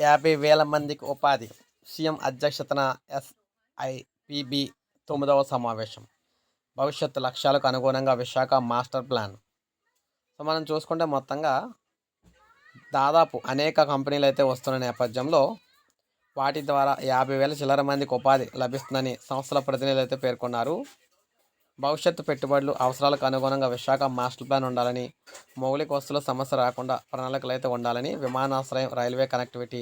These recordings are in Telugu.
యాభై వేల మందికి ఉపాధి. సీఎం అధ్యక్షతన ఎస్ఐపిబి తొమ్మిదవ సమావేశం. భవిష్యత్తు లక్ష్యాలకు అనుగుణంగా విశాఖ మాస్టర్ ప్లాన్. సో మనం చూసుకుంటే మొత్తంగా దాదాపు అనేక కంపెనీలు అయితే వస్తున్న నేపథ్యంలో వాటి ద్వారా యాభై వేల చిల్లర మందికి ఉపాధి లభిస్తుందని సంస్థల ప్రతినిధులు అయితే పేర్కొన్నారు. భవిష్యత్తు పెట్టుబడులు అవసరాలకు అనుగుణంగా విశాఖ మాస్టర్ ప్లాన్ ఉండాలని మౌలిక వస్తువుల సమస్య రాకుండా ప్రణాళికలు అయితే ఉండాలని విమానాశ్రయం రైల్వే కనెక్టివిటీ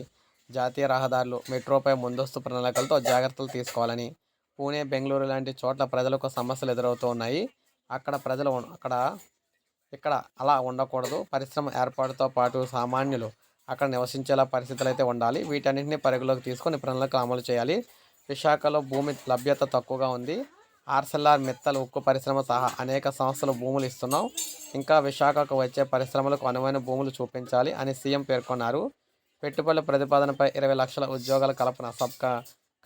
జాతీయ రహదారులు మెట్రోపై ముందస్తు ప్రణాళికలతో జాగ్రత్తలు తీసుకోవాలని పూణే బెంగళూరు లాంటి చోట్ల ప్రజలకు సమస్యలు ఎదురవుతూ ఉన్నాయి. అక్కడ ప్రజలు అక్కడ ఇక్కడ అలా ఉండకూడదు. పరిశ్రమ ఏర్పాటుతో పాటు సామాన్యులు అక్కడ నివసించేలా పరిస్థితులు అయితే ఉండాలి. వీటన్నింటినీ పరిగణలోకి తీసుకొని ప్రణాళికలు అమలు చేయాలి. విశాఖలో భూమి లభ్యత తక్కువగా ఉంది. ఆర్సెల్ఆర్ మిత్తల్ ఉక్కు పరిశ్రమ సహా అనేక సంస్థలు భూములు ఇస్తున్నాం. ఇంకా విశాఖకు వచ్చే పరిశ్రమలకు అనువైన భూములు చూపించాలి అని సీఎం పేర్కొన్నారు. పెట్టుబడుల ప్రతిపాదనపై ఇరవై లక్షల ఉద్యోగాల కల్పన సబ్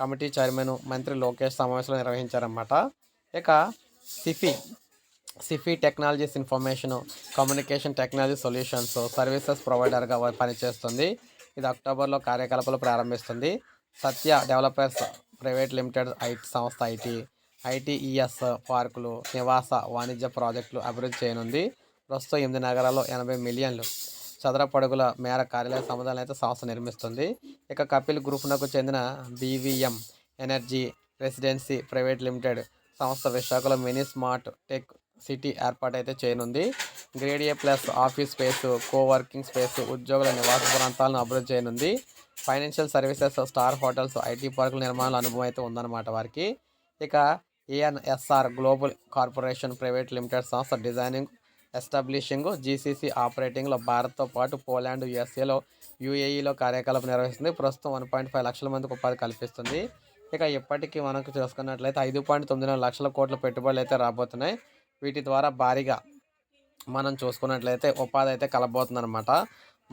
కమిటీ చైర్మన్ మంత్రి లోకేష్ సమావేశంలో నిర్వహించారన్నమాట. ఇక Sify Sify technologies information communication technology solutions services ప్రొవైడర్గా పనిచేస్తుంది. ఇది అక్టోబర్లో కార్యకలాపాలు ప్రారంభిస్తుంది. Satya developers private limited IT సంస్థ ఐటీ ఐటీఈఎస్ పార్కులు నివాస వాణిజ్య ప్రాజెక్టులు అభివృద్ధి చేయనుంది. ప్రస్తుతం ఎనిమిది నగరాల్లో ఎనభై మిలియన్లు చదరపడుగుల మేర కార్యాలయ సముదాయాలు అయితే సంస్థ నిర్మిస్తుంది. ఇక కపిల్ గ్రూప్నకు చెందిన BVM energy residency private limited సంస్థ విశాఖలో మినీ స్మార్ట్ టెక్ సిటీ ఏర్పాటు అయితే చేయనుంది. Grade A plus office space coworking space ఉద్యోగుల నివాస ప్రాంతాలను అభివృద్ధి చేయనుంది. Financial services star hotels IT పార్కుల నిర్మాణాల అనుభవం అయితే ఉందన్నమాట వారికి. ఇక ANSR global corporation private limited సంస్థ డిజైనింగ్ ఎస్టాబ్లిషింగ్ జీసీసీ ఆపరేటింగ్లో భారత్తో పాటు పోలాండ్ యుఎస్ఏలో యూఏఈలో కార్యకలాపం నిర్వహిస్తుంది. ప్రస్తుతం వన్ పాయింట్ ఫైవ్ లక్షల మందికి ఉపాధి కల్పిస్తుంది. ఇక ఇప్పటికీ మనకు చూసుకున్నట్లయితే ఐదు పాయింట్ తొమ్మిది లక్షల కోట్ల పెట్టుబడులు అయితే రాబోతున్నాయి. వీటి ద్వారా భారీగా మనం చూసుకున్నట్లయితే ఉపాధి అయితే కలబోతుంది అనమాట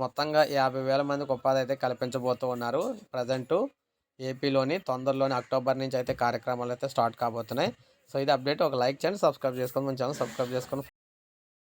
మొత్తంగా యాభై వేల మందికి ఉపాధి అయితే కల్పించబోతూ ఉన్నారు. ప్రజెంటు ఏపీలోని తొందరలోని అక్టోబర్ నుంచి అయితే కార్యక్రమాలు అయితే స్టార్ట్ కాబోతున్నాయి. సో ఇది అప్డేట్. ఒక లైక్ చేయండి సబ్స్క్రైబ్ చేసుకోండి. మన ఛానల్ సబ్స్క్రైబ్ చేసుకొని